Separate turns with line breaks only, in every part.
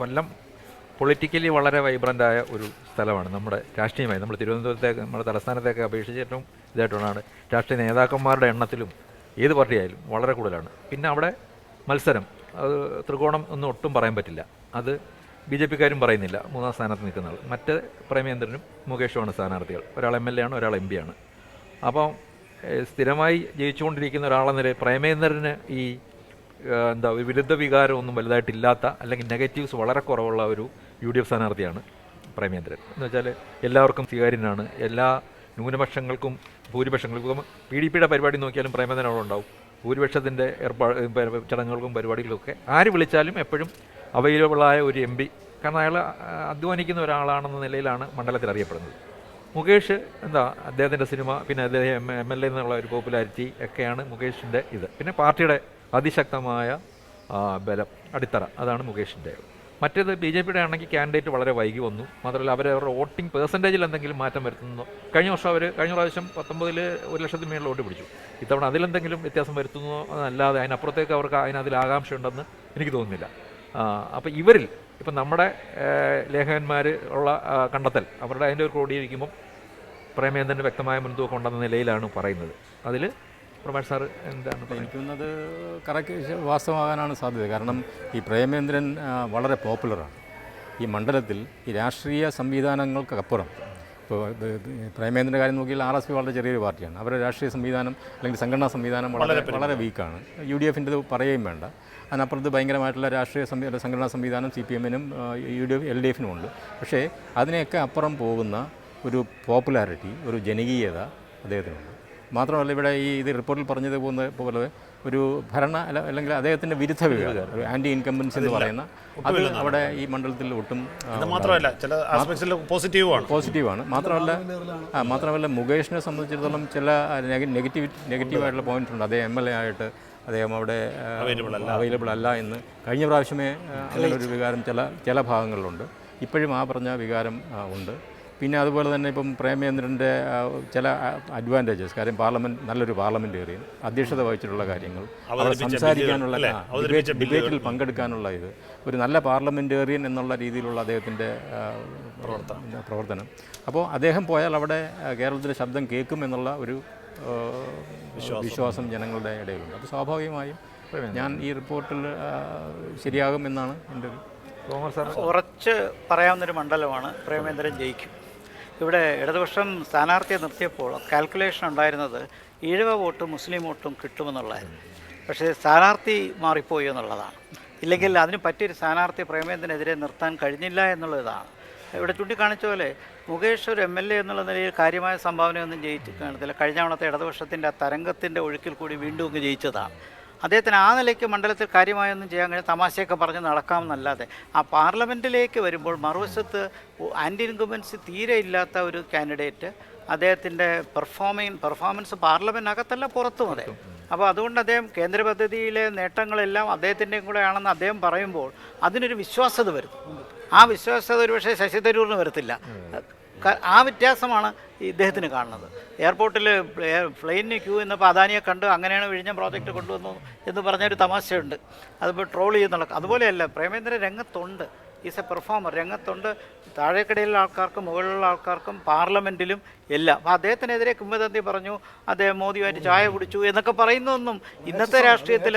കൊല്ലം politically വളരെ വൈബ്രന്റായ ഒരു സ്ഥലമാണ്. നമ്മുടെ രാഷ്ട്രീയമായി നമ്മൾ തിരുവനന്തപുരത്തേക്ക് നമ്മുടെ തലസ്ഥാനത്തേക്ക് അപേക്ഷിച്ച് ഏറ്റവും ഇതായിട്ടുള്ളതാണ്. രാഷ്ട്രീയ നേതാക്കന്മാരുടെ എണ്ണത്തിലും ഏത് പാർട്ടിയായാലും വളരെ കൂടുതലാണ്. പിന്നെ അവിടെ മത്സരം. അത് ത്രികോണം ഒന്നും ഒട്ടും പറയാൻ പറ്റില്ല. അത് ബി ജെ പിക്കാരും പറയുന്നില്ല. മൂന്നാം സ്ഥാനത്ത് നിൽക്കുന്ന ആൾ മറ്റ് പ്രേമേന്ദ്രനും മുകേഷുമാണ് സ്ഥാനാർത്ഥികൾ. ഒരാൾ എം എൽ എ ആണ് ഒരാൾ എം പി ആണ്. അപ്പം സ്ഥിരമായി ജയിച്ചുകൊണ്ടിരിക്കുന്ന ഒരാളെന്ന പ്രേമേന്ദ്രന് ഈ എന്താ ഒരു വിരുദ്ധ വികാരമൊന്നും വലുതായിട്ടില്ലാത്ത അല്ലെങ്കിൽ നെഗറ്റീവ്സ് വളരെ കുറവുള്ള ഒരു യു ഡി എഫ് സ്ഥാനാർത്ഥിയാണ് പ്രേമേന്ദ്രൻ. എന്ന് വെച്ചാൽ എല്ലാവർക്കും സ്വീകാര്യനാണ്. എല്ലാ ന്യൂനപക്ഷങ്ങൾക്കും ഭൂരിപക്ഷങ്ങൾക്കും പി ഡി പിയുടെ പരിപാടി നോക്കിയാലും പ്രേമേന്ദ്രൻ അവിടെ ഉണ്ടാവും. ഭൂരിപക്ഷത്തിന്റെ ഏർപ്പാട് ചടങ്ങുകൾക്കും പരിപാടികളൊക്കെ ആര് വിളിച്ചാലും എപ്പോഴും അവൈലബിളായ ഒരു എം പി. കാരണം അയാൾ അധ്വാനിക്കുന്ന ഒരാളാണെന്ന നിലയിലാണ് മണ്ഡലത്തിൽ അറിയപ്പെടുന്നത്. മുകേഷ് എന്താ അദ്ദേഹത്തിന്റെ സിനിമ പിന്നെ അദ്ദേഹം എം എൽ എ എന്നുള്ള ഒരു പോപ്പുലാരിറ്റി ഒക്കെയാണ് മുകേഷിന്റെ ഇത്. പിന്നെ പാർട്ടിയുടെ അതിശക്തമായ ബലം അടിത്തറ. അതാണ് മുകേഷിന്റെ മറ്റേത് ബി ജെ പിയുടെ ആണെങ്കിൽ കാൻഡിഡേറ്റ് വളരെ വൈകി വന്നു. മാത്രമല്ല അവർ അവരുടെ വോട്ടിംഗ് പെർസെന്റേജിൽ എന്തെങ്കിലും മാറ്റം വരുത്തുന്നു. കഴിഞ്ഞ വർഷം അവർ കഴിഞ്ഞ പ്രാവശ്യം പത്തൊമ്പതിൽ ഒരു ലക്ഷത്തിന് മേളിൽ വോട്ട് പിടിച്ചു. ഇത്തവണ അതിലെന്തെങ്കിലും വ്യത്യാസം വരുത്തുന്നു എന്നല്ലാതെ അതിനപ്പുറത്തേക്ക് അവർക്ക് അതിനതിൽ ആകാംക്ഷ ഉണ്ടെന്ന് എനിക്ക് തോന്നുന്നില്ല. അപ്പോൾ ഇവരിൽ ഇപ്പം നമ്മുടെ ലേഖകന്മാർ ഉള്ള കണ്ടെത്തൽ അവരുടെ അതിന്റെ ഒരു ക്രോഡീകരിക്കുമ്പം പ്രേമേന്ദ്രന് വ്യക്തമായ മുൻതൂക്കം ഉണ്ടെന്ന നിലയിലാണ് പറയുന്നത്. അതിൽ പ്രഭാഷ് സാർ എന്താണ്
എനിക്കുന്നത് കറക്റ്റ് വാസ്തവമാകാനാണ് സാധ്യത. കാരണം ഈ പ്രേമേന്ദ്രൻ വളരെ പോപ്പുലറാണ്. ഈ മണ്ഡലത്തിൽ ഈ രാഷ്ട്രീയ സംവിധാനങ്ങൾക്കപ്പുറം. ഇപ്പോൾ പ്രേമേന്ദ്രന്റെ കാര്യം നോക്കിയാൽ ആർ എസ് പി വളരെ ചെറിയൊരു പാർട്ടിയാണ്. അവരുടെ രാഷ്ട്രീയ സംവിധാനം അല്ലെങ്കിൽ സംഘടനാ സംവിധാനം വളരെ വളരെ വീക്കാണ് യു ഡി എഫിന്റെ പറയുകയും വേണ്ട. അതിനപ്പുറത്ത് ഭയങ്കരമായിട്ടുള്ള രാഷ്ട്രീയ സംവിധാന സംഘടനാ സംവിധാനം സി പി എമ്മിനും U D F L D എഫിനും ഉണ്ട് പക്ഷേ അതിനെയൊക്കെ അപ്പുറം പോകുന്ന ഒരു പോപ്പുലാരിറ്റി ഒരു ജനകീയത അദ്ദേഹത്തിനുണ്ട്. മാത്രമല്ല ഇവിടെ ഈ ഇത് റിപ്പോർട്ടിൽ പറഞ്ഞത് പോകുന്ന പോലെ ഒരു ഭരണ അല്ല- അല്ലെങ്കിൽ അദ്ദേഹത്തിന്റെ വിരുദ്ധ വികാരം ഒരു ആന്റി ഇൻകംബൻസ് എന്ന് പറയുന്ന അത് അവിടെ ഈ മണ്ഡലത്തിൽ ഒട്ടും
മാത്രമല്ല ചില ആസ്പെക്ട്സിൽ പോസിറ്റീവാണ്
പോസിറ്റീവാണ് മാത്രമല്ല ആ മാത്രമല്ല മുകേഷിനെ സംബന്ധിച്ചിടത്തോളം ചില നെഗറ്റീവ് നെഗറ്റീവായിട്ടുള്ള പോയിന്റ് ഉണ്ട്. അദ്ദേഹം എം എൽ എ ആയിട്ട് അദ്ദേഹം അവിടെ അവൈലബിൾ അല്ല. എന്ന് കഴിഞ്ഞ പ്രാവശ്യമേ അങ്ങനെ ഒരു വികാരം ചില ചില ഭാഗങ്ങളിലുണ്ട്. ഇപ്പോഴും ആ പറഞ്ഞ വികാരം ഉണ്ട്. പിന്നെ അതുപോലെ തന്നെ ഇപ്പം പ്രേമചന്ദ്രന്റെ ചില അഡ്വാന്റേജസ് കാര്യം പാർലമെന്റ് നല്ലൊരു പാർലമെന്റേറിയൻ അധ്യക്ഷത വഹിച്ചിട്ടുള്ള കാര്യങ്ങൾ. അവിടെ സംസാരിക്കാനുള്ള ഡിബേറ്റിൽ പങ്കെടുക്കാനുള്ള ഇത്. ഒരു നല്ല പാർലമെന്റേറിയൻ എന്നുള്ള രീതിയിലുള്ള അദ്ദേഹത്തിന്റെ പ്രവർത്തനം. പ്രവർത്തനം. അപ്പോൾ അദ്ദേഹം പോയാൽ അവിടെ കേരളത്തിലെ ശബ്ദം കേൾക്കും എന്നുള്ള ഒരു വിശ്വാസം. ജനങ്ങളുടെ ഇടയിലുണ്ട്. അപ്പോൾ സ്വാഭാവികമായും ഞാൻ ഈ റിപ്പോർട്ടിൽ ശരിയാകുമെന്നാണ് ശരിയാകും എന്നാണ് എന്റെ ഒരു
ഉറച്ച് പറയാവുന്നൊരു മണ്ഡലമാണ് പ്രേമേന്ദ്രൻ ജയിക്കും. ഇവിടെ ഇടതുപക്ഷം സ്ഥാനാർത്ഥിയെ നിർത്തിയപ്പോൾ കാൽക്കുലേഷൻ ഉണ്ടായിരുന്നത് ഈഴവ വോട്ടും മുസ്ലിം വോട്ടും കിട്ടുമെന്നുള്ളതായിരുന്നു. പക്ഷേ സ്ഥാനാർത്ഥി മാറിപ്പോയി എന്നുള്ളതാണ്. ഇല്ലെങ്കിൽ അതിന് പറ്റിയൊരു സ്ഥാനാർത്ഥി പ്രേമേന്ദ്രനെതിരെ നിർത്താൻ കഴിഞ്ഞില്ല എന്നുള്ളതാണ്. ഇവിടെ ചൂണ്ടിക്കാണിച്ച പോലെ മുകേഷ് ഒരു എം എൽ എ എന്നുള്ള നിലയിൽ കാര്യമായ സംഭാവനയൊന്നും ജയിച്ചു കാണത്തില്ല. കഴിഞ്ഞ തവണത്തെ ഇടതുപക്ഷത്തിന്റെ ആ തരംഗത്തിന്റെ ഒഴുക്കിൽ കൂടി വീണ്ടും അങ്ങ് ജയിച്ചതാണ്. അദ്ദേഹത്തിന് ആ നിലയ്ക്ക് മണ്ഡലത്തിൽ കാര്യമായൊന്നും ചെയ്യാൻ കഴിയും തമാശയൊക്കെ പറഞ്ഞ് നടക്കാമെന്നല്ലാതെ ആ പാർലമെന്റിലേക്ക് വരുമ്പോൾ മറുവശത്ത് ആന്റി ഇൻകുമൻസി തീരെ ഇല്ലാത്ത ഒരു കാൻഡിഡേറ്റ് അദ്ദേഹത്തിന്റെ പെർഫോമിങ് പെർഫോമൻസ് പാർലമെന്റ് അകത്തല്ല പുറത്തും. അതെ അപ്പോൾ അതുകൊണ്ട് അദ്ദേഹം കേന്ദ്ര പദ്ധതിയിലെ നേട്ടങ്ങളെല്ലാം അദ്ദേഹത്തിന്റെയും കൂടെ ആണെന്ന് അദ്ദേഹം പറയുമ്പോൾ അതിനൊരു വിശ്വാസ്യത വരുന്നു ആ വിശ്വാസ്യത ഒരുപക്ഷെ ശശി തരൂറിന് വരത്തില്ല. ആ വ്യത്യാസമാണ് ഇദ്ദേഹത്തിന് കാണുന്നത്. എയർപോർട്ടിൽ പ്ലെയിനിന് ക്യൂ എന്നപ്പോൾ അദാനിയെ കണ്ട് അങ്ങനെയാണ് വിഴിഞ്ഞ പ്രോജക്റ്റ് കൊണ്ടുവന്നു എന്ന് പറഞ്ഞൊരു തമാശയുണ്ട്. അതിപ്പോൾ ട്രോൾ ചെയ്യുന്നുള്ള അതുപോലെയല്ല പ്രേമേന്ദ്ര രംഗത്തുണ്ട്. ഈസ് എ പെർഫോമർ രംഗത്തുണ്ട്. താഴേക്കടയിലുള്ള ആൾക്കാർക്കും മുകളിലുള്ള ആൾക്കാർക്കും പാർലമെന്റിലും എല്ലാം. അപ്പോൾ അദ്ദേഹത്തിനെതിരെ കിംവദന്തി പറഞ്ഞു അദ്ദേഹം മോദിയുമായിട്ട് ചായ കുടിച്ചു എന്നൊക്കെ പറയുന്നതൊന്നും ഇന്നത്തെ രാഷ്ട്രീയത്തിൽ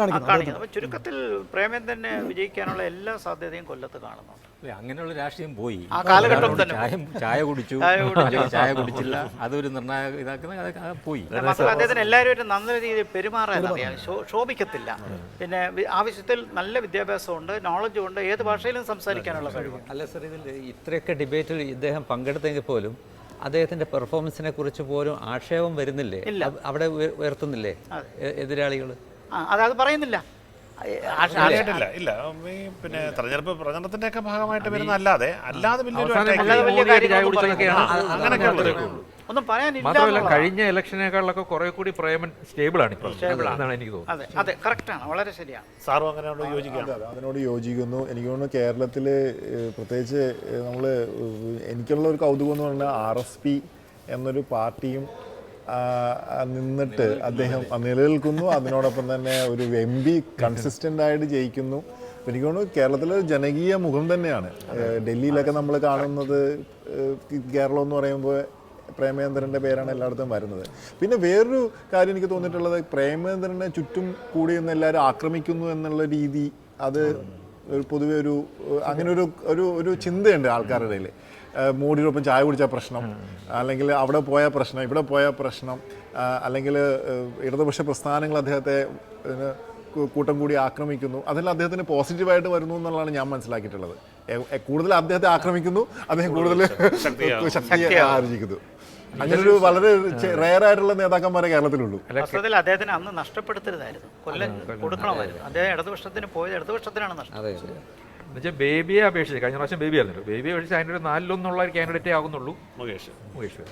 കാണിക്കുന്നത്. അപ്പോൾ ചുരുക്കത്തിൽ പ്രേമേന്ദ്രനെ വിജയിക്കാനുള്ള എല്ലാ സാധ്യതയും കൊല്ലത്ത് കാണുന്നുണ്ട്.
അങ്ങനെയുള്ള രാഷ്ട്രീയം പോയി.
ആ കാലഘട്ടം തന്നെ
ചായ ചായ കുടിച്ചു.
ചായ
കുടിച്ചില്ല. അതൊരു നിർണായക ഇതാക്കുന്ന പോയി.
മാത്രമല്ല അദ്ദേഹത്തിന് എല്ലാവരും നല്ല രീതിയിൽ പെരുമാറാൻ അറിയാം. ശോഭിക്കത്തില്ല. പിന്നെ ആവശ്യത്തിൽ നല്ല വിദ്യാഭ്യാസമുണ്ട് നോളജും ഉണ്ട് ഏത് ഭാഷയിലും സംസാരിക്കാനുള്ള കഴിവ്
അല്ല സർ ഇതിൽ ഇത്രയൊക്കെ ഡിബേറ്റിൽ ഇദ്ദേഹം പങ്കെടുത്തെങ്കിൽ പോലും അദ്ദേഹത്തിന്റെ പെർഫോമൻസിനെ കുറിച്ച് പോലും ആക്ഷേപം വരുന്നില്ലേ? അവിടെ ഉയർ- ഉയർത്തുന്നില്ലേ എതിരാളികൾ
ആ അത് അത് പറയുന്നില്ല.
ഇല്ല ഇല്ല ഈ പിന്നെ തെരഞ്ഞെടുപ്പ് പ്രചരണത്തിന്റെ ഒക്കെ ഭാഗമായിട്ട് വരുന്ന അല്ലാതെ അല്ലാതെ വലിയൊരു അങ്ങനെയൊക്കെ
ഒന്നും പറയാനില്ല
മാത്രമല്ല കഴിഞ്ഞ ഇലക്ഷനേക്കാളൊക്കെ കുറെ കൂടി പ്രേമൻ സ്റ്റേബിൾ ആണ് എന്നാണ് എനിക്ക് തോന്നുന്നത്.
അതെ കറക്റ്റാണ് വളരെ ശരിയാണ്.
സാറും അങ്ങനെയോട് യോജിക്കാം
അതെ, അതിനോട് യോജിക്കുന്നു. എനിക്ക് തോന്നുന്നു കേരളത്തിൽ പ്രത്യേകിച്ച് നമ്മൾ എനിക്കുള്ള ഒരു കൗതുകം എന്ന് പറഞ്ഞാൽ ആർ എസ് പി എന്നൊരു പാർട്ടിയും നിന്നിട്ട് അദ്ദേഹം നിലനിൽക്കുന്നു. അതിനോടൊപ്പം തന്നെ ഒരു എം പി കൺസിസ്റ്റന്റ് ആയിട്ട് ജയിക്കുന്നു. എനിക്ക് തോന്നുന്നു കേരളത്തിലെ ജനകീയ മുഖം തന്നെയാണ്. ഡൽഹിയിലൊക്കെ നമ്മൾ കാണുന്നത് കേരളം എന്ന് പറയുമ്പോൾ പ്രേമേന്ദ്രന്റെ പേരാണ് എല്ലായിടത്തും വരുന്നത്. പിന്നെ വേറൊരു കാര്യം എനിക്ക് തോന്നിയിട്ടുള്ളത് പ്രേമേന്ദ്രനെ ചുറ്റും കൂടി നിന്ന് എല്ലാവരും ആക്രമിക്കുന്നു എന്നുള്ള രീതി അത് ഒരു പൊതുവെ ഒരു അങ്ങനെ ഒരു ഒരു ഒരു ചിന്തയുണ്ട് ആൾക്കാരുടെ ഇടയിൽ മൂടിനൊപ്പം ചായ കുടിച്ച പ്രശ്നം. അല്ലെങ്കിൽ അവിടെ പോയ പ്രശ്നം ഇവിടെ പോയ പ്രശ്നം. അല്ലെങ്കിൽ ഇടതുപക്ഷ പ്രസ്ഥാനങ്ങൾ അദ്ദേഹത്തെ കൂട്ടം കൂടി ആക്രമിക്കുന്നു. അതെല്ലാം അദ്ദേഹത്തിന് പോസിറ്റീവായിട്ട് വരുന്നു എന്നുള്ളതാണ് ഞാൻ മനസ്സിലാക്കിയിട്ടുള്ളത്. കൂടുതൽ അദ്ദേഹത്തെ ആക്രമിക്കുന്നു അദ്ദേഹം കൂടുതൽ ശക്തി ആർജിക്കുന്നു. അങ്ങനെ ഒരു വളരെ റയർ ആയിട്ടുള്ള നേതാക്കന്മാരെ കേരളത്തിലുള്ളൂ.
വാസ്തവത്തിൽ അദ്ദേഹത്തിന് അന്ന് നഷ്ടപ്പെടുത്തരുതായിരുന്നു കൊല്ലം കൊടുക്കണമായിരുന്നു. അദ്ദേഹം ഇടതുപക്ഷത്തിന് പോയത് ഇടതുപക്ഷത്തിനാണ് നഷ്ടം.
എന്നുവെച്ചാൽ ബേബിയെ അപേക്ഷിച്ച് കഴിഞ്ഞ പ്രാവശ്യം ബേബി ആയിരുന്നല്ലോ ബേബിയെ അപേക്ഷിച്ച് അതിന്റെ ഒരു നാലിലൊന്നുള്ള ഒരു കാൻഡിഡേറ്റേ ആകുന്നുള്ളൂ.
മുകേഷ്.
മുകേഷ്.